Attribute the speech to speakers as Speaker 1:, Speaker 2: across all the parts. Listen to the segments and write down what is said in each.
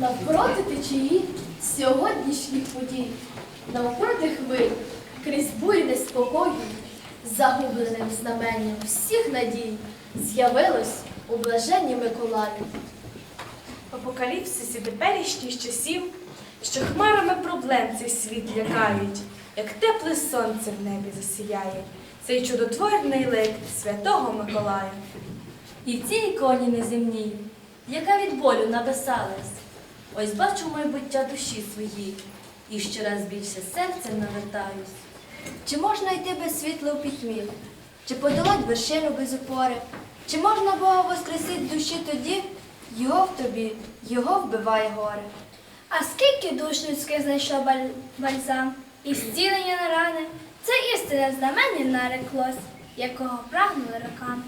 Speaker 1: Навпроти течії сьогоднішніх подій, навпроти хвиль, крізь бурі неспокою, загубленим знаменням всіх надій, з'явилось у блаженні Миколаю.
Speaker 2: Апокаліпсисі теперішніх часів, що хмарами проблем цей світ лякають, як тепле сонце в небі засіяє, цей чудотворний лик святого Миколая.
Speaker 3: І в цій іконі неземній, яка від болю написалась, ось бачу майбуття душі своїй, і щораз більше серцем навертаюсь.
Speaker 4: Чи можна йти без світла у пітьмі? Чи подолать вершину без опори? Чи можна Бога воскресить душі тоді? Його в тобі, його вбиває горе.
Speaker 5: А скільки душ людських знайшов баль- бальзам і зцілення на рани, це істинне знамення нареклось, якого прагнули роками.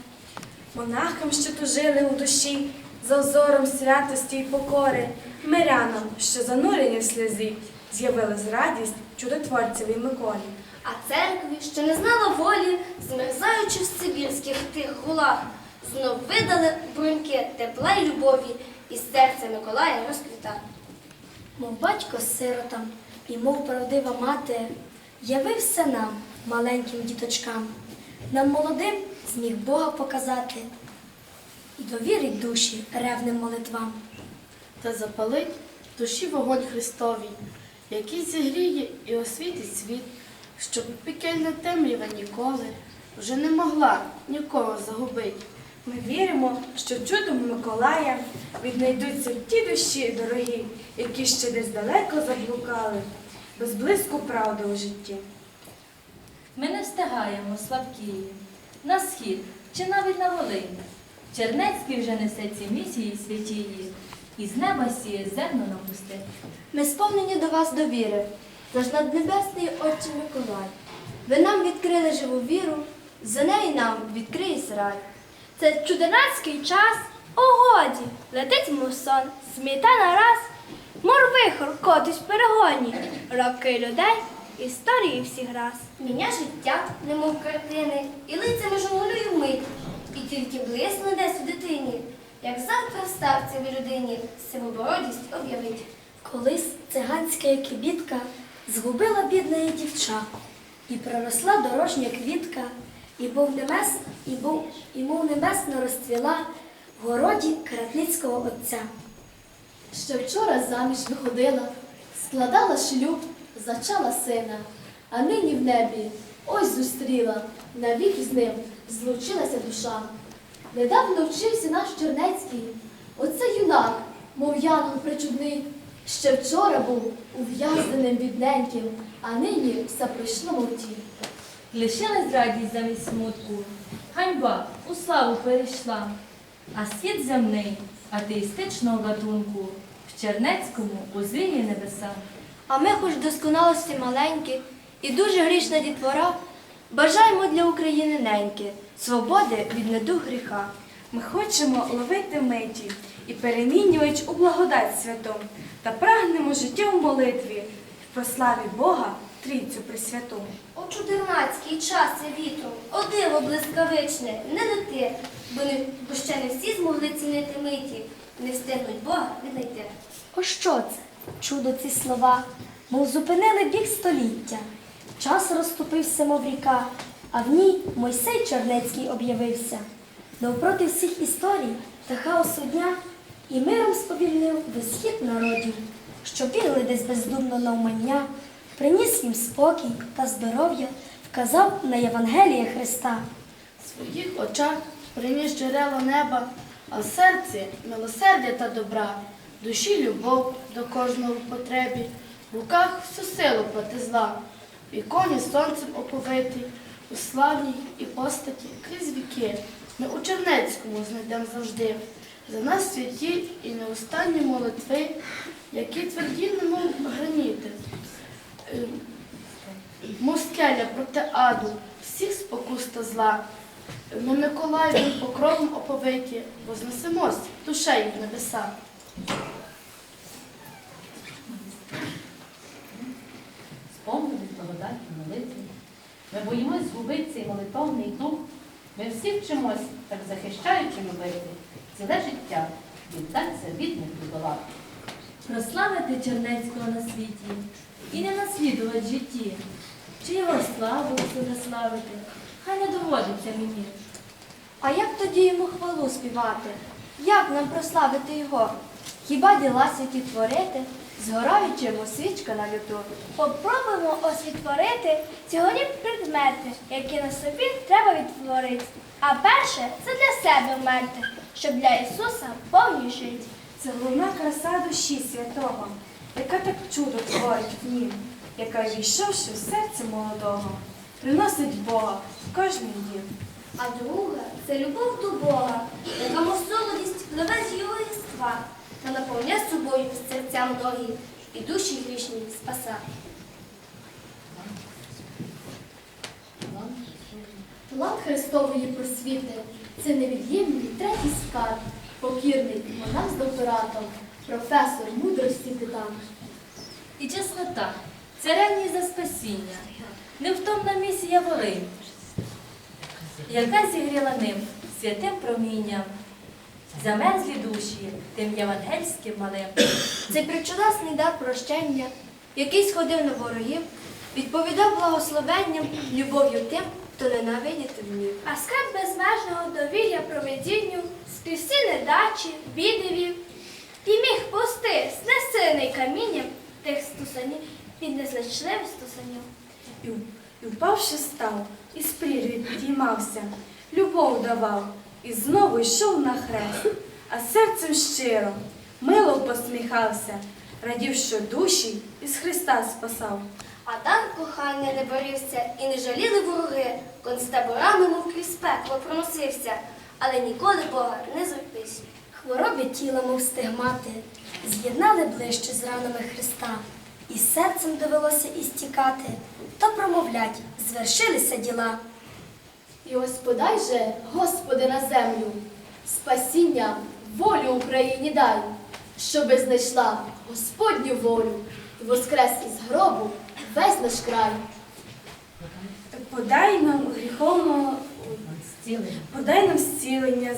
Speaker 2: Монахам, що тужили у душі, за озором святості й покори, мирянам, що занурені в сльозі, з'явилась радість чудотворцеві Миколі.
Speaker 5: А церкві, що не знала волі, змерзаючи в сибірських тих гулах, знов видали бруньки тепла й любові, і серце Миколая розквіта.
Speaker 4: Мов батько з сиротам, і мов правдива мати, явився нам, маленьким діточкам, нам молодим зміг Бога показати і довірить душі ревним молитвам.
Speaker 1: та запалить душі вогонь Христовій, який зігріє і освітить світ, щоб пекельна темрява ніколи вже не могла нікого загубить.
Speaker 2: Ми віримо, що чудом Миколая віднайдуться ті душі дорогі, які ще десь далеко заблукали, без блиску правди у житті.
Speaker 3: Ми не встигаємо слабкії, на схід чи навіть на Волинь. Чернецький вже несе ці місії святії, і з неба сіє зерно на пустих.
Speaker 4: Ми сповнені до вас довіри, тож наднебесний Отче Миколай. Ви нам відкрили живу віру, за неї нам відкриє рай.
Speaker 5: Це чудернацький час, о годі, летить мов сон, сміта нараз, мор вихор котить в перегоні, роки людей, історії всіх раз.
Speaker 6: Міня життя, немов картини, і лицями жонглює тільки блисне десь у дитині, як завтра в старцевій людині сивобородість об'явить.
Speaker 4: Колись циганська квітка згубила бідне її дівча, і проросла дорожня квітка, і був небес, і був, і мов небесно розцвіла в городі Каратницького отця.
Speaker 1: Ще вчора заміж виходила, складала шлюб, зачала сина, а нині в небі ось зустріла, навіки з ним злучилася душа. Недавно вчився наш Чернецький, оце юнак, мов янгол причудний. Ще вчора був ув'язненим бідненьким, а нині все пройшло мов тінь.
Speaker 3: Лишилась радість замість смутку, ганьба у славу перейшла, а світ земний атеїстичного гатунку в Чернецькому узріє небеса.
Speaker 4: А ми, хоч досконалості маленькі і дуже грішна дітвора, бажаємо для України неньки, свободи від недуг гріха.
Speaker 2: Ми хочемо ловити миті і перемінювач у благодать святу, та прагнемо життя в молитві в прославі Бога Трійцю Пресвяту.
Speaker 6: О чудернацький час і вітру, о диво блискавичне, не лети, бо, не, бо ще не всі змогли цінити миті, не встигнуть Бога віднайти.
Speaker 4: О що це? Чудо ці слова, мов зупинили біг століття. Час розступився, мов ріка, а в ній Мойсей Чернецький об'явився. Навпроти всіх історій та хаосу дня і миром сповільнив висхід народів, що вірили десь бездумно навмання, приніс їм спокій та здоров'я, вказав на Євангеліє Христа.
Speaker 1: В своїх очах приніс джерело неба, а в серці милосердя та добра, душі любов до кожного в потребі, в руках всю силу проти зла, в іконі сонцем оповитий, у славній і постаті крізь віки. Ми у Чернецькому знайдемо завжди. За нас святі і неустанні молитви, які тверді, немов граніти. Е, Мов скеля проти аду, всіх спокус та зла. Ми Миколаєвим покровом оповиті, вознесемось душею в небеса.
Speaker 7: Благодаті молитви. Ми боїмось згубити цей молитовний дух. Ми всі вчимось, так захищаючи любити, ціле життя віддаться бідних бідолах.
Speaker 3: Прославити Чернецького на світі і не наслідувати житті, чи його славу себе славити, хай не доводиться мені.
Speaker 4: А як тоді йому хвалу співати? Як нам прославити його? Хіба діла святі творити, згораючи йому свічка на люту?
Speaker 5: Попробуємо освітворити сьогодні предмети, які на собі треба відтворити. А перше це для себе вмерти, щоб для Ісуса повні жити.
Speaker 2: Це головна краса душі святого, яка так чудо творить в нім, яка, війшовши в серце молодого, приносить Бога в кожний дім.
Speaker 6: А друга це любов до Бога, яка мов солодість пливе з його єства та наповня собою серця многі і душі грішні спаса.
Speaker 8: План Христової просвіти це невід'ємний третій скарб, покірний монах з докторатом, професор мудрості титан.
Speaker 3: І чеснота, це ревність за спасіння, невтомна місія вори, яка зігріла ним святим промінням, замерзлі душі тим євангельським малим.
Speaker 4: Цей причудесний дар прощення, який сходив на ворогів, відповідав благословенням, любов'ю тим, хто ненавидіти вмів.
Speaker 5: А скарб безмежного довір'я проведінню, скрізь недачі, бідивів. І міг пусти, знесений камінням тих стусанів від незлечливих стусанів.
Speaker 2: І, і впавши став, і з прірві підіймався, любов давав, і знову йшов на хрест, а серцем щиро, мило посміхався, радів, що душі із Христа спасав.
Speaker 6: А дар кохання не борився, і не жаліли вороги, концтаборами, мов крізь пекло проносився, але ніколи Бога не зрекнись.
Speaker 4: Хвороби тіла, мов стигмати, з'єднали ближче з ранами Христа, і серцем довелося істікати, то промовлять, звершилися діла.
Speaker 8: І ось подай же, Господи, на землю, спасіння, волю Україні дай, щоби знайшла Господню волю і воскрес із гробу весь наш край.
Speaker 2: Подай нам гріховного, подай нам зцілення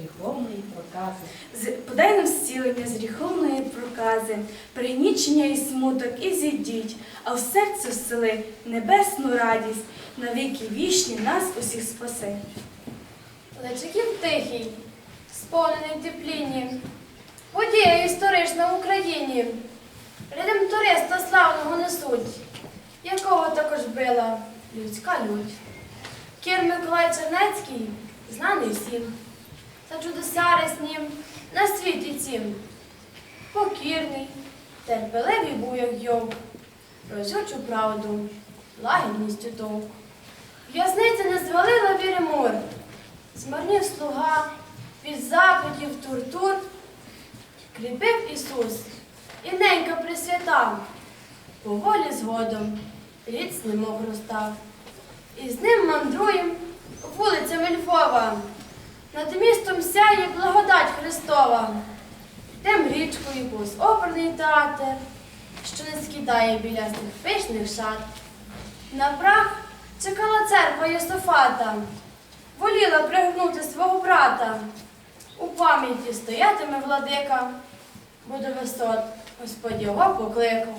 Speaker 7: гріховної прокази.
Speaker 2: З- Подай нам зцілення з гріховної прокази, пригнічення і смуток, і зійдіть, а в серце всели небесну радість, навіки вічні нас усіх спаси.
Speaker 8: Лечиків тихий, сповнений теплінні, подія історична в Україні. Рядом туриста славного несуть, якого також била людська лють. Кір Миколай Чернецький знаний всім, та чудосяри з ним на світі цім. Покірний, терпеливий був, як йов, розючу правду, лагідністю товк. В'язниця не звалила віри мур, Змарнів слуга від запитів тортур, кріпив Ісус, і ненька присвята, поволі згодом рід немов розстав. І з ним мандруєм вулицями Львова, над містом сяє благодать Христова. Йдем річкою повз оперний театр, що не скидає біля цих пишних шат. На прах чекала церква Йософата, воліла пригнути свого брата. У пам'яті стоятиме владика, бо до висот Господь його покликав.